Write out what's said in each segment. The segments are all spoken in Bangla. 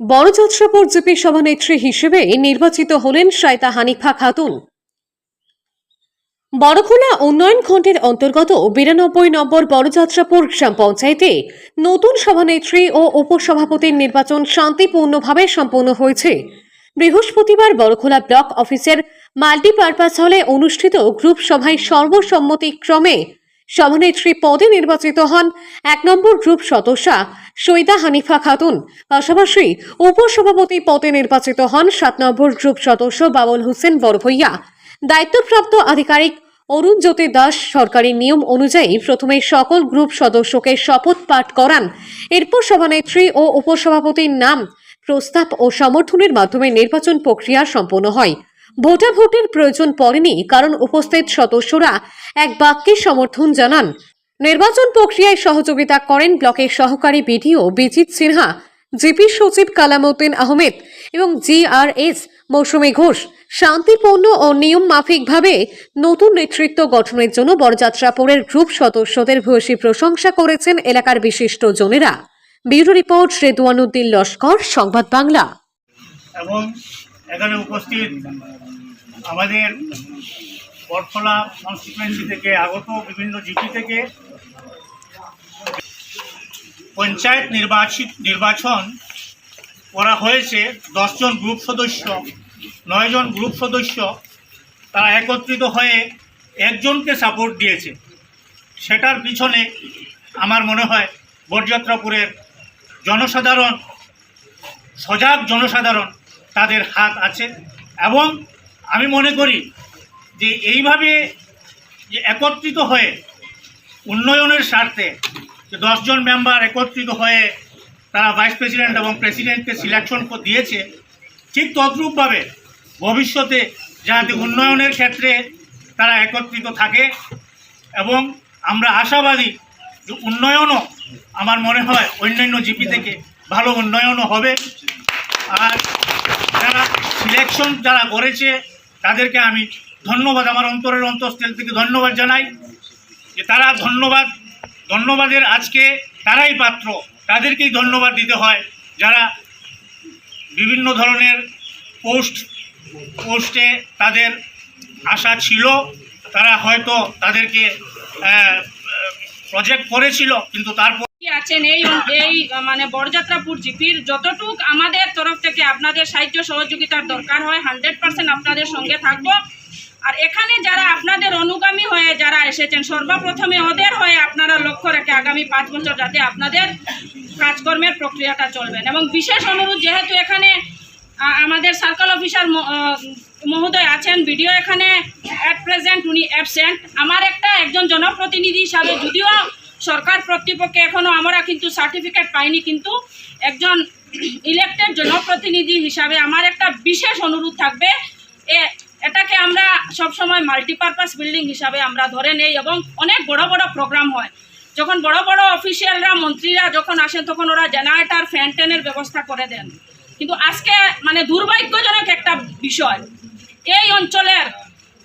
বড়যাত্রাপুর জিপি সভানেত্রী হিসেবে নির্বাচিত হলেন শায়তা হানিফা খাতুন। বড়খোলা উন্নয়ন খণ্ডের অন্তর্গত বিরানব্বই নম্বর বড়যাত্রাপুর গ্রাম পঞ্চায়েতে নতুন সভানেত্রী ও উপসভাপতির নির্বাচন শান্তিপূর্ণভাবে সম্পন্ন হয়েছে। বৃহস্পতিবার বড়খোলা ব্লক অফিসের মাল্টিপারপাস হলে অনুষ্ঠিত গ্রুপ সভায় সর্বসম্মতিক্রমে সভানেত্রী পদে নির্বাচিত হন। এক নম্বর গ্রুপ সদস্যা সৈদা হানিফা খাতুন। পাশাপাশি উপসভাপতি পদে নির্বাচিত হন সাত নম্বর গ্রুপ সদস্য বাবুল হোসেন বড়ভইয়া। দায়িত্বপ্রাপ্ত আধিকারিক অরুণ জ্যোতি দাস সরকারি নিয়ম অনুযায়ী প্রথমে সকল গ্রুপ সদস্যকে শপথ পাঠ করান। এরপর সভানেত্রী ও উপসভাপতির নাম, প্রস্তাব ও সমর্থনের মাধ্যমে নির্বাচন প্রক্রিয়া সম্পন্ন হয়। ভোটাভুটির প্রয়োজন পড়েনি, কারণ উপস্থিত সদস্যরা এক বাক্যে সমর্থন জানান। নির্বাচন প্রক্রিয়ায় সহযোগিতা করেন ব্লকের সহকারী বিডিও বিজিত সিনহা, জিপি সচিব কালামউদ্দিন আহমেদ এবং জিআরএস মৌসুমী ঘোষ। শান্তিপূর্ণ ও নিয়ম মাফিকভাবে নতুন নেতৃত্ব গঠনের জন্য বরযাত্রাপুরের গ্রুপ সদস্যদের ভূয়সী প্রশংসা করেছেন এলাকার বিশিষ্ট জনেরা। Bureau report Redwanuddin Laskar, Sangbad Bangla. এবং এখানে উপস্থিত আমাদের বটখোলা কনস্টিটুয়েন্সি থেকে আগত বিভিন্ন জিপি থেকে পঞ্চায়েত নির্বাচিত, নির্বাচন করা হয়েছে দশজন গ্রুপ সদস্য, নয়জন গ্রুপ সদস্য। তারা একত্রিত হয়ে একজনকে সাপোর্ট দিয়েছে। সেটার পিছনে আমার মনে হয় বরযাত্রাপুরের জনসাধারণ, সজাগ জনসাধারণ তাদের হাত আছে এবং আমি মনে করি যে এইভাবে যে একত্রিত হয়ে উন্নয়নের স্বার্থে যে দশজন মেম্বার একত্রিত হয়ে তারা ভাইস প্রেসিডেন্ট এবং প্রেসিডেন্টকে সিলেকশন দিয়েছে, ঠিক তদ্রূপভাবে ভবিষ্যতে যাতে উন্নয়নের ক্ষেত্রে তারা একত্রিত থাকে এবং আমরা আশাবাদী যে উন্নয়নও আমার মনে হয় অন্যান্য জিপি থেকে ভালো উন্নয়নও হবে। আর যারা সিলেকশন যারা করেছে তাদেরকে আমি ধন্যবাদ, আমার অন্তরের অন্তঃস্থল থেকে ধন্যবাদ জানাই যে তারা ধন্যবাদ, ধন্যবাদের আজকে তারাই পাত্র, তাদেরকেই ধন্যবাদ দিতে হয় যারা বিভিন্ন ধরনের পোস্ট, পোস্টে তাদের আশা ছিল, তারা হয়তো তাদেরকে প্রজেক্ট করেছিল, কিন্তু তারপর কি এই এই মানে বরযাত্রাপুর জিপির যতটুক আমাদের তরফ থেকে আপনাদের সাহায্য সহযোগিতার দরকার হয় হান্ড্রেড পার্সেন্ট আপনাদের সঙ্গে থাকব। আর এখানে যারা আপনাদের অনুগামী হয়ে যারা এসেছেন, সর্বপ্রথমে ওদের হয়ে আপনারা লক্ষ্য রেখে আগামী পাঁচ বছর যাতে আপনাদের কাজকর্মের প্রক্রিয়াটা চলবেন এবং বিশেষ অনুরোধ, যেহেতু এখানে আমাদের সার্কেল অফিসার মহোদয় আছেন ভিডিও এখানে অ্যাট প্রেজেন্ট উনি অ্যাবসেন্ট আমার একটা একজন জনপ্রতিনিধি হিসাবে যদিও সরকার কর্তৃপক্ষে এখনও আমরা কিন্তু সার্টিফিকেট পাইনি, কিন্তু একজন ইলেক্টেড জনপ্রতিনিধি হিসাবে আমার একটা বিশেষ অনুরোধ থাকবে। এ, এটাকে আমরা সবসময় মাল্টিপারপাস বিল্ডিং হিসাবে আমরা ধরে নেই এবং অনেক বড় বড় প্রোগ্রাম হয়। যখন বড় বড় অফিসিয়ালরা মন্ত্রীরা যখন আসেন, তখন ওরা জেনারেটার ফ্যান ট্যানের ব্যবস্থা করে দেন। কিন্তু আজকে মানে দুর্ভাগ্যজনক একটা বিষয়। এই অঞ্চলের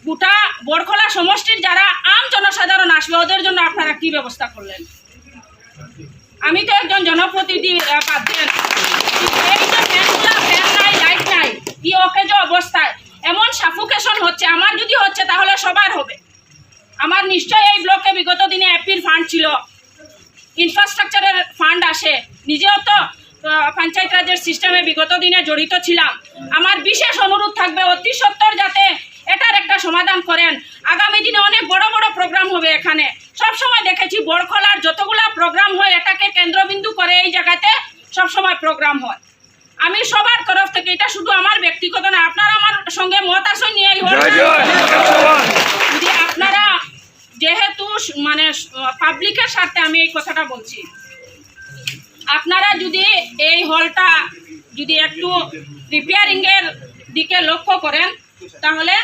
গোটা বরখোলা সমষ্টির যারা আম জনসাধারণ আসবে ওদের জন্য আপনারা কি ব্যবস্থা করলেন? আমি তো একজন জনপ্রতিনিধি অবস্থায় এমন সাফোকেশন হচ্ছে, আমার যদি হচ্ছে তাহলে সবার হবে। আমার নিশ্চয়ই এই ব্লকে বিগত দিনে অ্যাপির ফান্ড ছিল। ইনফ্রাস্ট্রাকচারের ফান্ড আসে। নিজেও তো পঞ্চায়েত রাজের সিস্টেমে বিগত দিনে জড়িত ছিলাম। আমার বিশেষ অনুরোধ থাকবে অতি সত্তর যাতে এটার একটা সমাধান করেন। আগামী দিনে অনেক বড় বড় প্রোগ্রাম হবে এখানে। সব সময় দেখেছি বড়খলার যতগুলা প্রোগ্রাম হয় এটাকে কেন্দ্রবিন্দু করে এই জায়গাতে সব সময় প্রোগ্রাম হয়। আমি সবার তরফ থেকে এটা শুধু আমার ব্যক্তিগত না আপনারা আমার সঙ্গে মত আসন নিয়ে যদি আপনারা যেহেতু মানে পাবলিকের স্বার্থে আমি এই কথাটা বলছি আপনারা যদি এই হলটা যদি একটু রিপেয়ারিং এর দিকে লক্ষ্য করেন তাহলে